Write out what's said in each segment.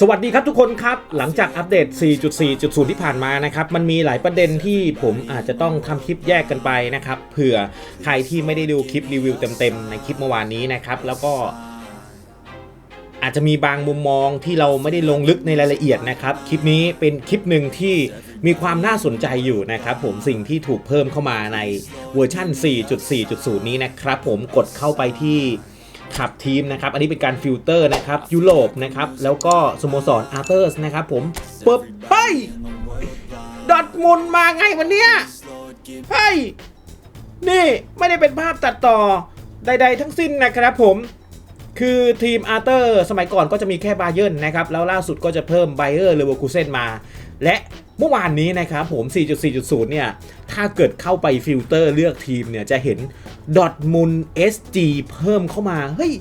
สวัสดีครับทุกคนครับ หลังจากอัปเดต 4.4.0 ที่ผ่านมานะครับ มันมีหลายประเด็นที่ผมอาจจะต้องทำคลิปแยกกันไปนะครับ เผื่อใครที่ไม่ได้ดูคลิปรีวิวเต็มๆ ในคลิปเมื่อวานนี้นะครับ แล้วก็ อาจจะมีบางมุมมองที่เราไม่ได้ลงลึกในรายละเอียดนะครับ คลิปนี้เป็นคลิปหนึ่งที่มีความน่าสนใจอยู่นะครับ ผมสิ่งที่ถูกเพิ่มเข้ามาในเวอร์ชั่น 4.4.0 นี้นะครับ ผมกดเข้าไปที่ ขับทีมนะครับ อันนี้เป็นการฟิลเตอร์นะครับยุโรปนะครับ แล้วก็สโมสรอาร์เตอร์สนะครับผมปึ๊บเฮ้ยดอทมุนมาไงวันเนี้ยเฮ้ยนี่ไม่ได้เป็นภาพตัดต่อใด ๆ ทั้งสิ้นนะครับผมคือทีมอาร์เตอร์สมัยก่อนก็จะมีแค่บาเยิร์นนะครับ แล้วล่าสุดก็จะเพิ่มไบเออร์เลเวอร์คูเซนมา และ เมื่อวานนี้นะครับผม 4.4.0 เนี่ย ถ้าเกิดเข้าไปฟิลเตอร์เลือกทีมเนี่ย จะเห็นดอทมุน SG เพิ่มเข้ามา เฮ้ย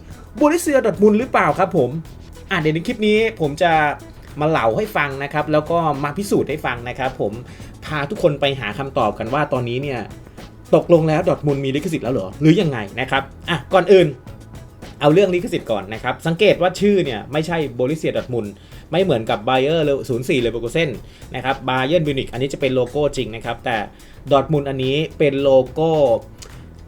บริเซียดอทมุนหรือเปล่าครับผม อะเดี๋ยวในคลิปนี้ผมจะมาเล่าให้ฟังนะครับ แล้วก็มาพิสูจน์ให้ฟังนะครับผมพาทุกคนไปหาคำตอบกันว่าตอนนี้เนี่ย ตกลงแล้วดอทมุนมีลิขสิทธิ์แล้วเหรอ หรือยังไงนะครับ อะก่อนอื่น เอาเรื่องลิขสิทธิ์ก่อนนะครับ สังเกตว่าชื่อเนี่ยไม่ใช่โบริเซียดอทมุนไม่เหมือนกับไบเออร์เลยศูนย์สี่เลเวอร์กูเซนนะครับบาเยอร์มิวนิกอันนี้จะเป็นโลโก้จริงนะครับ แต่ดอทมุนอันนี้เป็นโลโก้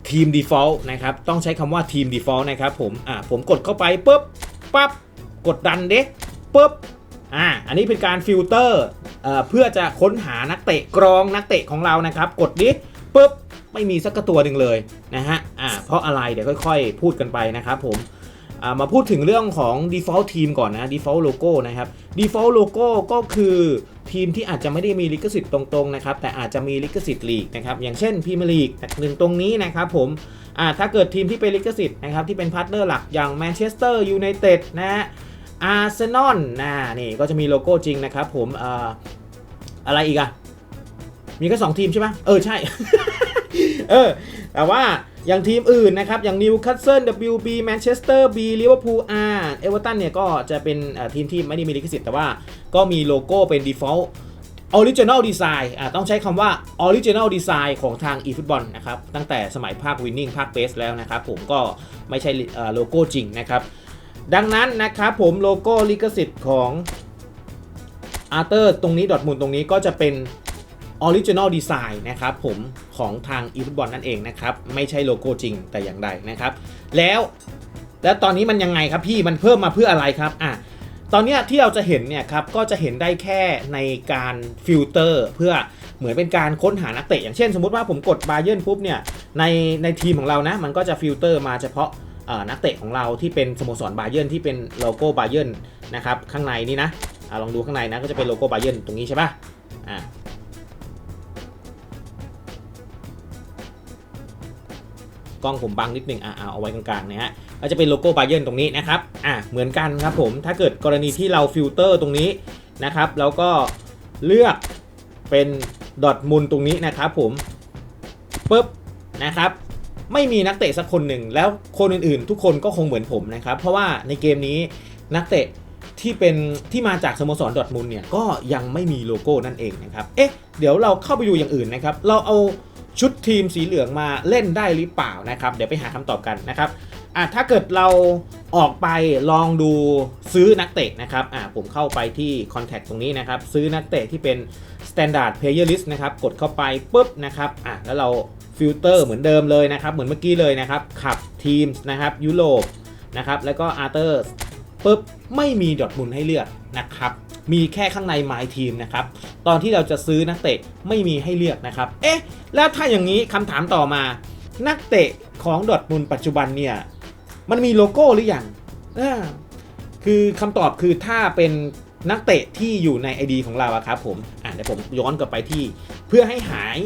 ทีม default นะครับ ต้องใช้คำว่าทีม default นะครับผม อะผมกดเข้าไปปุ๊บ ปั๊บ กดดันเด็กปุ๊บ อ่า อันนี้เป็นการฟิลเตอร์ เอ่อ เพื่อจะค้นหานักเตะกรองนักเตะของเรานะครับ กดดิปุ๊บ ไม่มีสักตัวหนึ่งเลยนะฮะอ่าเพราะอะไรเดี๋ยวค่อยๆ พูดกันไปนะครับผมอ่ามาพูดถึงเรื่องของ default ทีมก่อนนะ default logo นะครับ default logo ก็คือทีมที่อาจจะไม่ได้มีลิขสิทธิ์ตรงๆนะครับแต่อาจจะมีลิขสิทธิ์ลีกนะครับอย่างเช่นพรีเมียร์ลีกหนึ่งตรงนี้นะครับผมอ่าถ้าเกิดทีมที่เป็นลิขสิทธิ์นะครับที่เป็นพาร์ทเนอร์หลักอย่างแมนเชสเตอร์ยูไนเต็ดนะฮะอาร์เซนอลนะนี่ก็จะมีโลโก้จริงนะครับผมอ่าอะไรอีกอะมีแค่สองทีมใช่ไหมเออใช่ เออแต่ว่าอย่างทีมอื่นนะครับ อย่างนิวคาสเซิล WB แมนเชสเตอร์ B ลิเวอร์พูล R เอเวอร์ตันเนี่ยก็จะเป็นทีมที่ไม่ได้มีลิขสิทธิ์แต่ว่าก็มีโลโก้เป็น default original design อ่าต้องใช้คำว่า original design ของทาง eFootball นะครับ ตั้งแต่สมัยภาค winning ภาค base แล้วนะครับ ผมก็ไม่ใช่โลโก้จริงนะครับ ดังนั้นนะครับผมโลโก้ลิขสิทธิ์ของอาร์เตอร์ตรงนี้ดอทมูลตรงนี้ก็จะเป็น Original Design นะครับผมของทาง eFootball นั่นเองนะครับ ไม่ใช่โลโก้จริงแต่อย่างใดนะครับ แล้วแล้วตอนนี้มันยังไงครับพี่มันเพิ่มมาเพื่ออะไรครับอะตอนนี้ที่เราจะเห็นเนี่ยครับก็จะเห็นได้แค่ในการฟิลเตอร์เพื่อเหมือนเป็นการค้นหานักเตะ อย่างเช่น สมมติว่าผมกดบาเยิร์นปุ๊บเนี่ยในในทีมของเรานะมันก็จะฟิลเตอร์มาเฉพาะนักเตะของเราที่เป็นสโมสรบาเยิร์นที่เป็นโลโก้บาเยิร์นนะครับข้างในนี่นะอะลองดูข้างในนะก็จะเป็นโลโก้บาเยิร์นตรงนี้ใช่ปะ กล้องผมบังนิดนึงอ่าเอาไว้กลางๆนะฮะก็จะเป็นโลโก้บาเยิร์นตรงนี้นะครับอ่าเหมือนกันครับผมถ้าเกิดกรณีที่เราฟิลเตอร์ตรงนี้นะครับ แล้วก็เลือกเป็นดอทมุนตรงนี้นะครับผมปุ๊บนะครับไม่มีนักเตะสักคนหนึ่งแล้วคนอื่นๆ ทุกคนก็คงเหมือนผมนะครับ เพราะว่าในเกมนี้นักเตะที่เป็นที่มาจากสโมสรดอทมุนเนี่ยก็ยังไม่มีโลโก้นั่นเองนะครับ เอ๊ะ เดี๋ยวเราเข้าไปดูอย่างอื่นนะครับ เราเอา ชุดทีมสีเหลืองมาเล่นได้หรือเปล่านะครับ เดี๋ยวไปหาคำตอบกันนะครับอะถ้าเกิดเราออกไปลองดูซื้อนักเตะนะครับอะผมเข้าไปที่ Contact ตรงนี้นะครับ ซื้อนักเตะที่เป็น Standard Player List นะครับ กดเข้าไปปุ๊บนะครับอะแล้วเราฟิลเตอร์เหมือนเดิมเลยนะครับ เหมือนเมื่อกี้เลยนะครับขับทีมนะครับยุโรปนะครับแล้วก็อาร์เตอร์ ปุ๊บไม่มีดอทมุนให้เลือกนะครับมีแค่ข้างใน My Team นะครับ ตอนที่เราจะซื้อนักเตะไม่มีให้เลือกนะครับ เอ๊ะ แล้วถ้าอย่างนี้คำถามต่อมา นักเตะของดอทมุนด์ปัจจุบันเนี่ย มันมีโลโก้หรือยังคือคำตอบคือถ้าเป็นนักเตะที่อยู่ใน ID ของเราครับผม อะเดี๋ยวผมย้อนกลับไปที่ เพื่อให้หาย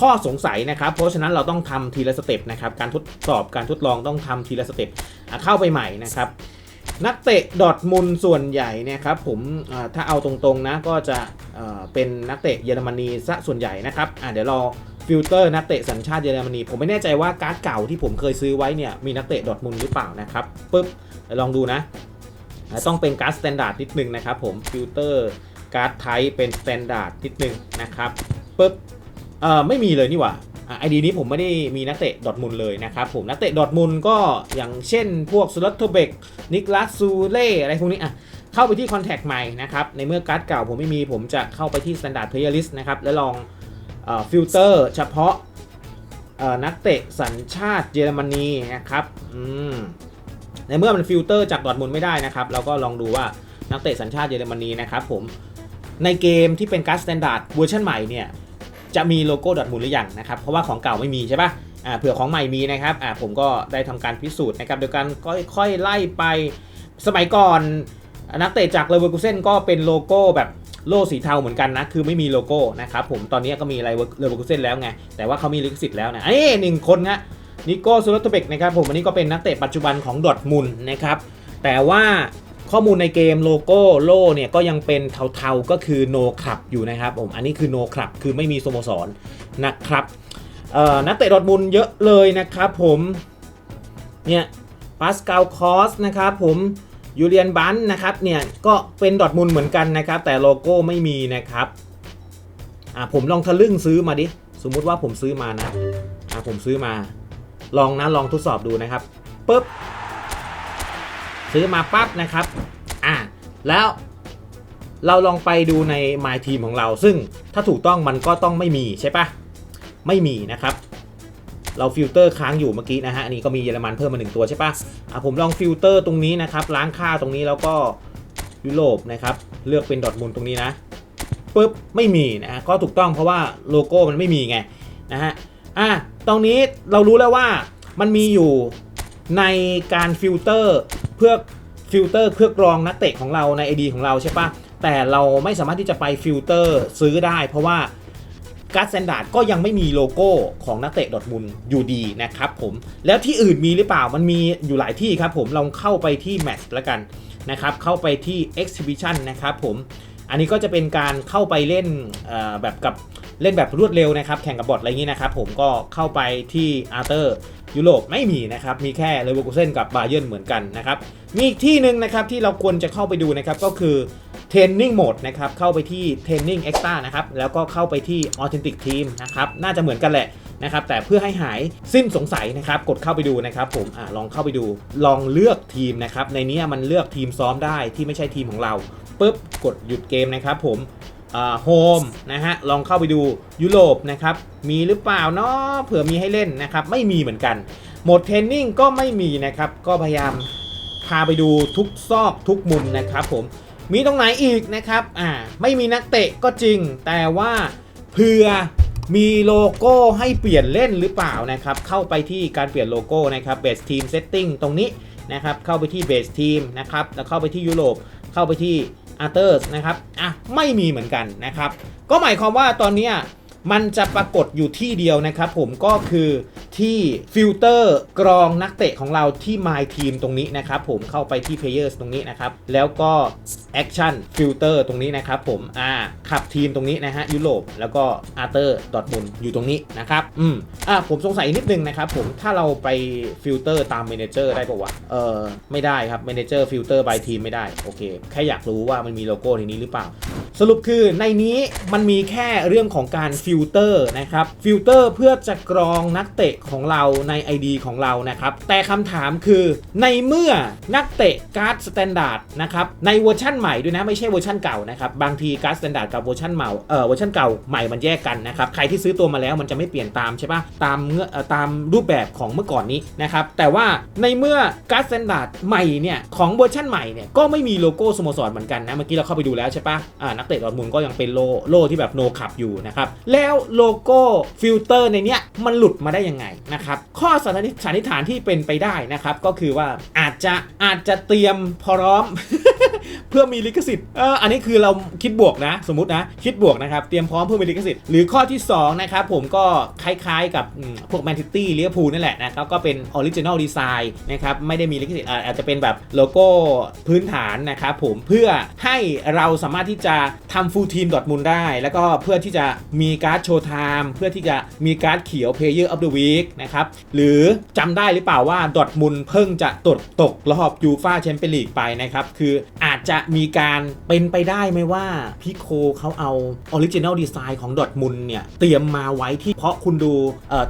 ข้อสงสัยนะครับ เพราะฉะนั้นเราต้องทำทีละสเต็ปนะครับ การทดสอบการทดลองต้องทำทีละสเต็ปเข้าไปใหม่นะครับ นักเตะดอทมุนด์ส่วนใหญ่เนี่ยครับผมถ้าเอาตรงๆนะก็จะเป็นนักเตะเยอรมนีซะส่วนใหญ่นะครับเดี๋ยวรอฟิลเตอร์นักเตะสัญชาติเยอรมนีผมไม่แน่ใจว่าการ์ดเก่าที่ผมเคยซื้อไว้เนี่ยมีนักเตะดอทมุนด์หรือเปล่านะครับปึ๊บลองดูนะ ต้องเป็นการ์ดสแตนดาร์ดนิดนึงนะครับผมฟิลเตอร์การ์ดไทป์เป็นสแตนดาร์ดนิดนึงนะครับปึ๊บไม่มีเลยนี่หว่า ไอดีนี้ผมไม่ได้มีนักเตะดอทมุนเลยนะครับผมนักเตะดอทมุนก็อย่างเช่นพวกสลัตเทเบกนิกลาสซูเล่อะไรพวกนี้อะเข้าไปที่ Contact ใหม่นะครับในเมื่อการ์ดเก่าผมไม่มีผมจะเข้าไปที่ Standard Player List นะครับแล้วลองฟิลเตอร์เฉพาะนักเตะสัญชาติเยอรมนีนะครับอืมในเมื่อมันฟิลเตอร์จากดอทมุนไม่ได้นะครับเราก็ลองดูว่านักเตะสัญชาติเยอรมนีนะครับผมในเกมที่เป็นการ์ดสแตนดาร์ดเวอร์ชันใหม่เนี่ย จะมีโลโก้ดอทมูลหรือยังนะครับเพราะว่าของเก่าไม่มีใช่ปะอ่าเผื่อของใหม่มีนะครับผมก็ได้ทำการพิสูจน์นะครับโดยการค่อยๆไล่ไปสมัยก่อนนักเตะจากเลเวอร์คูเซนก็เป็นโลโก้แบบโล่สีเทาเหมือนกันนะ คือไม่มีโลโก้นะครับผมตอนนี้ก็มีอะไรเลเวอร์คูเซนแล้วไง แต่ว่าเขามีลิขสิทธิ์แล้วนะเอ้ยหนึ่งคนนะนิโก้ซูรัตเบกนะครับผมอันนี้ก็เป็นนักเตะปัจจุบันของดอทมุนนะครับแต่ว่า ข้อมูลในเกมโลโก้โล่เนี่ยก็ยังเป็นเทาๆก็คือ no club อยู่นะครับผมอันนี้คือ no club คือไม่มีสโมสรนะครับนักเตะดอร์ทมุนเยอะเลยนะครับผมเนี่ยปาสกาลคอสนะครับผมยูเลียนบันนะครับเนี่ยก็เป็นดอร์ทมุนเหมือนกันนะครับ แต่โลโก้ไม่มีนะครับอะผมลองทะลึ่งซื้อมาดิ สมมุติว่าผมซื้อมานะอะผมซื้อมา ลองนะลองทดสอบดูนะครับปุ๊บ ซื้อมาปั๊บนะครับอะแล้วเราลองไปดูใน My Team ของเรา ซึ่งถ้าถูกต้องมันก็ต้องไม่มีใช่ปะไม่มีนะครับ เราฟิลเตอร์ค้างอยู่เมื่อกี้นะฮะอันนี้ก็มีเยอรมันเพิ่มมาหนึ่งตัวใช่ปะอะผมลองฟิลเตอร์ตรงนี้นะครับ ล้างค่าตรงนี้แล้วก็ยุโรปนะครับ เลือกเป็นดอทมูลตรงนี้นะปุ๊บไม่มีนะฮะก็ถูกต้องเพราะว่าโลโก้มันไม่มีไงนะฮะอะตรงนี้เรารู้แล้วว่ามันมีอยู่ ในการฟิลเตอร์เพื่อฟิลเตอร์เพื่อกรองนักเตะของเราใน ID ของเราใช่ปะแต่เราไม่สามารถที่จะไปฟิลเตอร์ซื้อได้ เพราะว่าการ์ดสแตนดาร์ดก็ยังไม่มีโลโก้ของนักเตะดอทมุนอยู่ดีนะครับผมแล้วที่อื่นมีหรือเปล่ามันมีอยู่หลายที่ครับผมลองเข้าไปที่แมตช์ล้วกันนะครับเข้าไปที่ Exhibition นะครับผมอันนี้ก็จะเป็นการเข้าไปเล่นแบบกับ เล่นแบบรวดเร็วนะครับ แข่งกับบอทอะไรอย่างนี้นะครับผมก็เข้าไปที่อาร์เตอร์ยุโรปไม่มีนะครับ มีแค่เลเวอร์คูเซนกับบาเยิร์นเหมือนกันนะครับ มีอีกที่หนึ่งนะครับที่เราควรจะเข้าไปดูนะครับก็คือ Training Mode นะครับ เข้าไปที่ Training Extra นะครับ แล้วก็เข้าไปที่ Authentic Team นะครับ น่าจะเหมือนกันแหละนะครับ แต่เพื่อให้หายสิ้นสงสัยนะครับ กดเข้าไปดูนะครับ ผมอลองเข้าไปดู ลองเลือกทีมนะครับ ในนี้มันเลือกทีมซ้อมได้ที่ไม่ใช่ทีมของเราปุ๊บ กดหยุดเกมนะครับผม โฮมนะฮะลองเข้าไปดูยุโรปนะครับมีหรือเปล่าเนาะเผื่อมีให้เล่นนะครับไม่มีเหมือนกันโหมดเทรนนิ่งก็ไม่มีนะครับก็พยายามพาไปดูทุกซอกทุกมุมนะครับผมมีตรงไหนอีกนะครับอ่าไม่มีนักเตะก็จริง แต่ว่าเผื่อมีโลโก้ให้เปลี่ยนเล่นหรือเปล่านะครับเข้าไปที่การเปลี่ยนโลโก้นะครับ Base Team Setting ตรงนี้นะครับเข้าไปที่ Base Team นะครับแล้วเข้าไปที่ยุโรปเข้าไปที่ Others นะครับอะไม่มีเหมือนกันนะครับก็หมายความว่าตอนนี้ มันจะปรากฏอยู่ที่เดียวนะครับผมก็คือที่ฟิลเตอร์กรองนักเตะของเราที่ My Team ตรงนี้นะครับผมเข้าไปที่ Players ตรงนี้นะครับ แล้วก็ Action Filter ตรงนี้นะครับผมอ่าขับทีมตรงนี้นะฮะยุโรปแล้วก็อาร์เตอร์ดอทมุนอยู่ตรงนี้นะครับอืมอ่าผมสงสัยนิดนึงนะครับผมถ้าเราไปฟิลเตอร์ตาม Manager ได้ปะวะเออไม่ได้ครับ Manager Filter by Team ไม่ได้โอเค แค่อยากรู้ว่ามันมีโลโก้ในนี้หรือเปล่า สรุปคือในนี้มันมีแค่เรื่องของการฟิิลเตอร์นะครับฟิลเตอร์เพื่อจะกรองนักเตะของเราใน ID ของเรานะครับแต่คำถามคือในเมื่อนักเตะการ์ดสแตนดาร์ดนะครับในเวอร์ชั่นใหม่ด้วยนะไม่ใช่เวอร์ชั่นเก่านะครับบางทีการ์ดสแตนดาร์ดกับเวอร์ชันใหม่เออเวอร์ชันเก่าใหม่มันแยกกันนะครับใครที่ซื้อตัวมาแล้วมันจะไม่เปลี่ยนตามใช่ปะตามเงื่อเอ่อตามรูปแบบของเมื่อก่อนนี้นะครับแต่ว่าในเมื่อการ์ดสแตนดาร์ดใหม่เนี่ยของเวอร์ชันใหม่เนี่ยก็ไม่มีโลโก้สโมสรเหมือนกันนะเมื่อกี้เราเข้าไปดูแล้วใช่ปะอ่านักเตะดอทมุนก็ยังเป็นโลโลที่แบบโนขับอยู่นะครับแลแล้วโลโก้ฟิลเตอร์ในเนี้ยมันหลุดมาได้ยังไงนะครับข้อสันนิษฐานที่เป็นไปได้นะครับก็คือว่าอาจจะอาจจะเตรียมพร้อม เพื่อมีลิขสิทธิ์เอออันนี้คือเราคิดบวกนะ สมมตินะ คิดบวกนะครับ เตรียมพร้อมเพื่อมีลิขสิทธิ์ หรือข้อที่ 2 นะครับ ผมก็คล้ายๆกับพวกแมนซิตี้ลิเวอร์พูลนั่นแหละนะครับ ก็เป็นออริจินอลดีไซน์นะครับ ไม่ได้มีลิขสิทธิ์อาจจะเป็นแบบโลโก้พื้นฐานนะครับผม เพื่อให้เราสามารถที่จะทำฟูลทีมดอทมุนได้ แล้วก็เพื่อที่จะมีการ์ดโชว์ไทม์เพื่อที่จะมีการ์ดเขียว Player of the Week นะครับ หรือจำได้หรือเปล่าว่าดอทมุนเพิ่งจะตกตกรอบยูฟาแชมเปี้ยนลีกไปนะครับ คืออาจจะมีการเป็นไปได้ไหมว่าพี่โคเขาเอาออริจิน l ลดีไซน์ของดอทมุนเนี่ย เตรียมมาไว้ที่เพราะคุณดู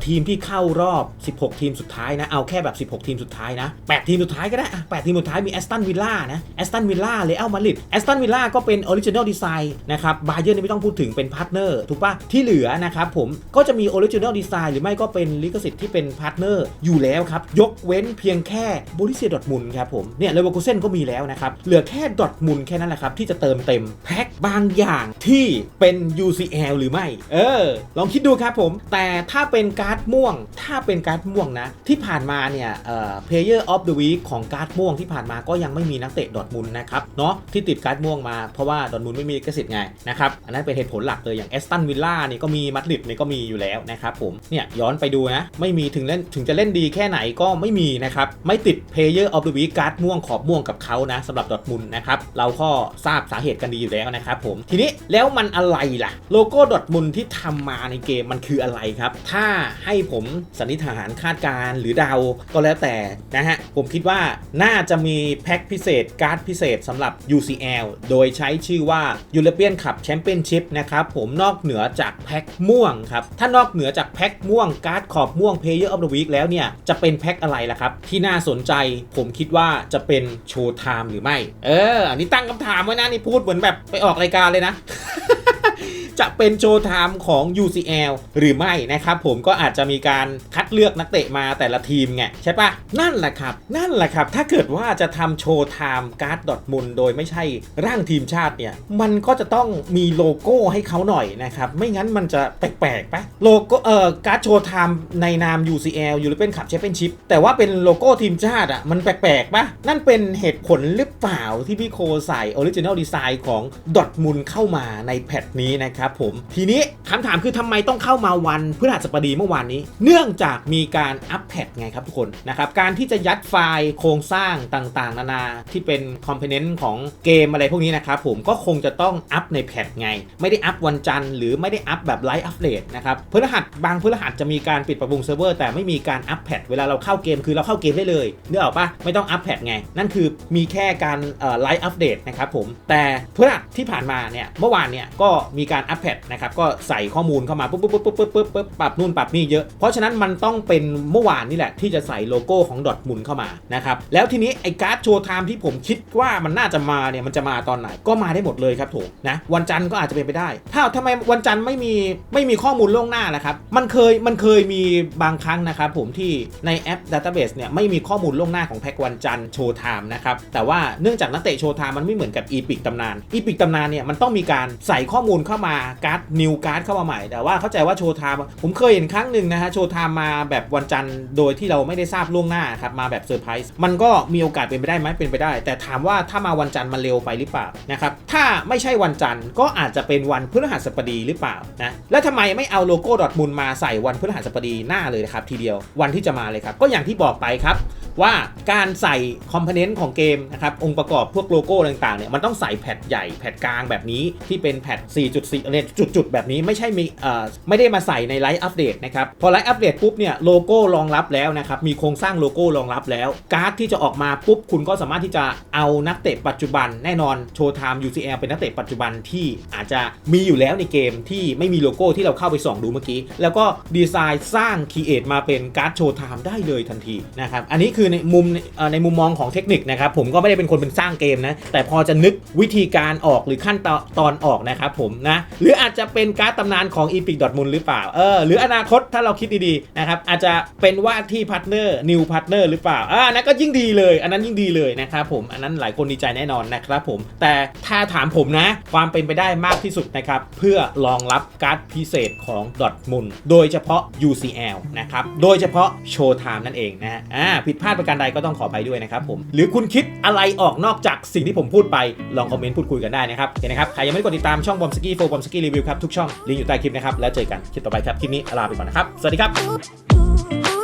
ทีมที่เข้ารอบ 16 ทีมสุดท้ายนะ เอาแค่แบบ 16 ทีมสุดท้ายนะ 8 ทีมสุดท้ายก็ได้ 8 ทีมสุดท้ายมีแอสตันวิลล่านะแอสตันวิลล่าเลอัลมาดริดแอสตันวิลล่าก็เป็นออริจิน l ลดีไซน์นะครับบาเยอร์นี่ไม่ต้องพูดถึงเป็นพาร์ทเนอร์ถูกปะที่เหลือนะครับผมก็จะมีออริจิน l ลดีไซน์หรือไม่ก็เป็นลิขสิทธิ์ที่เป็นพาร์ทเนอร์อยู่แล้วครับยกเว้นเพียงแค่บริเซียดอทมุนครับผมเนี่ยเลเวอร์คูเซนก็มีแล้วนะครับเหลือแค่ดอทมุนแค่นั้นแหละครับ ที่จะเติมเต็มแพ็คบางอย่างที่เป็น UCL หรือไม่ เออ ลองคิดดูครับผม แต่ถ้าเป็นการ์ดม่วง ถ้าเป็นการ์ดม่วงนะ ที่ผ่านมาเนี่ยเอ่อ Player of the Week ของการ์ดม่วงที่ผ่านมาก็ยังไม่มีนักเตะดอทมุนนะครับเนาะที่ติดการ์ดม่วงมาเพราะว่าดอทมุนไม่มีลิขสิทธิ์ไงนะครับอันนั้นเป็นเหตุผลหลักเลยอย่างแอสตันวิลล่านี่ก็มีมัดริดนี่ก็มีอยู่แล้วนะครับผมเนี่ยย้อนไปดูนะไม่มีถึงเล่นถึงจะเล่นดีแค่ไหนก็ไม่มีนะครับไม่ติด Player of the Week การ์ดม่วงขอบม่วงกับเขานะสำหรับดอทมุนนะครับเราก็ทราบสาเหตุกันดีอยู่แล้วนะครับผม ทีนี้แล้วมันอะไรล่ะ โลโก้ดอทมุนที่ทำมาในเกมมันคืออะไรครับ ถ้าให้ผมสันนิษฐานคาดการณ์หรือเดาก็แล้วแต่นะฮะ ผมคิดว่าน่าจะมีแพ็คพิเศษการ์ดพิเศษสำหรับ UCL โดยใช้ชื่อว่า European Cup Championship นะครับผมนอกเหนือจากแพ็คม่วงครับ ถ้านอกเหนือจากแพ็คม่วงการ์ดขอบม่วง Player of the Week แล้วเนี่ย จะเป็นแพ็คอะไรล่ะครับ ที่น่าสนใจผมคิดว่าจะเป็นโชว์ไทม์หรือไม่ เอออันนี้ตั้งคำถามไว้นะ นี่พูดเหมือนแบบไปออกรายการเลยนะ จะเป็นโชว์ไทม์ของ UCL หรือไม่นะครับผมก็อาจจะมีการคัดเลือกนักเตะมาแต่ละทีมไงใช่ปะนั่นแหละครับ นั่นแหละครับ ถ้าเกิดว่าจะทำโชว์ไทม์การ์ดดอทมุนโดยไม่ใช่ร่างทีมชาติเนี่ย มันก็จะต้องมีโลโก้ให้เขาหน่อยนะครับ ไม่งั้นมันจะแปลกๆปะโลโก้เอ่อการ์ดโชว์ไทม์ในนาม UCL European Cup Championship แต่ว่าเป็นโลโก้ทีมชาติอะมันแปลกๆปะนั่นเป็นเหตุผลหรือเปล่าที่พี่โคใส่ Original Design ของดอทมุนเข้ามาในแพทนี้นะครับผมทีนี้คำถามคือทำไมต้องเข้ามาวันพฤหัสบดีเมื่อวานนี้ เนื่องจากมีการอัปแพทไงครับทุกคนนะครับการที่จะยัดไฟล์โครงสร้างต่างๆ นานาที่เป็นคอมโพเนนต์ของเกมอะไรพวกนี้นะครับผมก็คงจะต้องอัปในแพทไง ไม่ได้อัปวันจันทร์หรือไม่ได้อัปแบบไลฟ์อัปเดตนะครับพฤหัสบางพฤหัสจะมีการปิดปรับปรุงเซิร์ฟเวอร์แต่ไม่มีการอัปแพทเวลาเราเข้าเกมคือเราเข้าเกมได้เลยเนื้อออกปะไม่ต้องอัปแพทไง นั่นคือมีแค่การไลฟ์อัปเดตนะครับผมแต่พฤหัสที่ผ่านมาเนี่ยเมื่อวานเนี่ยก็มีการอัปแพทนะครับก็ใส่ข้อมูลเข้ามาปุ๊บปุ๊บปุ๊บปุ๊บปุ๊บปุ๊บปรับนู่นปรับนี่เยอะ เพราะฉะนั้นมันต้องเป็นเมื่อวานนี่แหละที่จะใส่โลโก้ของดอทมุนเข้ามานะครับแล้วทีนี้ไอ้การ์ดโชว์ไทม์ที่ผมคิดว่ามันน่าจะมาเนี่ยมันจะมาตอนไหนก็มาได้หมดเลยครับโถนะวันจันทร์ก็อาจจะเป็นไปได้ ถ้าทำไมวันจันทร์ไม่มีไม่มีข้อมูลล่วงหน้าล่ะครับมันเคยมันเคยมีบางครั้งนะครับผมที่ในแอป Database เนี่ยไม่มีข้อมูลล่วงหน้าของแพ็กวันจันทร์โชว์ไทม์นะครับแต่ว่าเนื่องจากนักเตะโชว์ไทม์มันไม่เหมือนกับอีพิกตำนานอีพิกตำนานเนี่ยมันต้องมีการใส่ข้อมูลเข้ามาการ์ดนิวการ์ดเข้ามาใหม่ แต่ว่าเข้าใจว่าโชว์ไทม์ผมเคยเห็นครั้งหนึ่งนะฮะโชว์ไทม์มาแบบวันจันทร์โดยที่เราไม่ได้ทราบล่วงหน้าครับมาแบบเซอร์ไพรส์มันก็มีโอกาสเป็นไปได้ไหมเป็นไปได้ แต่ถามว่าถ้ามาวันจันทร์มันเร็วไปหรือเปล่านะครับถ้าไม่ใช่วันจันทร์ก็อาจจะเป็นวันพฤหัสบดีหรือเปล่านะแล้วทำไมไม่เอาโลโก้ดอทมุนมาใส่วันพฤหัสบดีหน้าเลยครับทีเดียววันที่จะมาเลยครับก็อย่างที่บอกไปครับว่าการใส่คอมโพเนนต์ของเกมนะครับองค์ประกอบพวกโลโก้ต่างๆเนี่ยมันต้องใส่แพทใหญ่แพทกลางแบบนี้ที่เป็นแพท4.4เนี่ยจุดๆแบบนี้ไม่ใช่มีเอ่อไม่ได้มาใส่ในไลฟ์อัปเดตนะครับ พอไลฟ์อัปเดตปุ๊บเนี่ยโลโก้รองรับแล้วนะครับ มีโครงสร้างโลโก้รองรับแล้ว การ์ดที่จะออกมาปุ๊บ คุณก็สามารถที่จะเอานักเตะปัจจุบันแน่นอนโชว์ไทม์ UCL เป็นนักเตะปัจจุบันที่อาจจะมีอยู่แล้วในเกมที่ไม่มีโลโก้ที่เราเข้าไปส่องดูเมื่อกี้ แล้วก็ดีไซน์สร้างคีเอทมาเป็นการ์ดโชว์ไทม์ได้เลยทันทีนะครับอันนี้คือในมุมในมุมมองของเทคนิคนะครับผมก็ไม่ได้เป็นคนเป็นสร้างเกมนะแต่พอจะนึกวิธีการออกหรือขั้นตอนออกนะครับผมนะหรืออาจจะเป็นการ์ดตำนานของ Epic d o t m u n หรือเปล่าเออหรืออนาคตถ้าเราคิดดีๆนะครับอาจจะเป็นว่าที่พาร์ทเนอร์นิวพาร์ทเนอร์หรือเปล่าอ่านั่นก็ยิ่งดีเลย อันนั้นยิ่งดีเลยนะครับผมอันนั้นหลายคนดีใจแน่นอนนะครับผมแต่ถ้าถามผมนะ ความเป็นไปได้มากที่สุดนะครับเพื่อรองรับการ์ดพิเศษของ d o t m u n โดยเฉพาะ UCL นะครับโดยเฉพาะโชว์ไทม์นั่นเองนะฮะอ่าผิดพลาดประการใดก็ต้องขอไปด้วยนะครับผมหรือคุณคิดอะไรออกนอกจากสิ่งที่ผมพูดไปลองคอมเมนต์พูดคุยกันได้นะครับโอเคนะครับใครยังไม่ได้กดติดตามช่องบอมสกี้โฟบอมสกี้รีวิวครับทุกช่องลิงก์อยู่ใต้คลิปนะครับแล้วเจอกันคลิปต่อไปครับคลิปนี้ลาไปก่อนนะครับสวัสดีครับ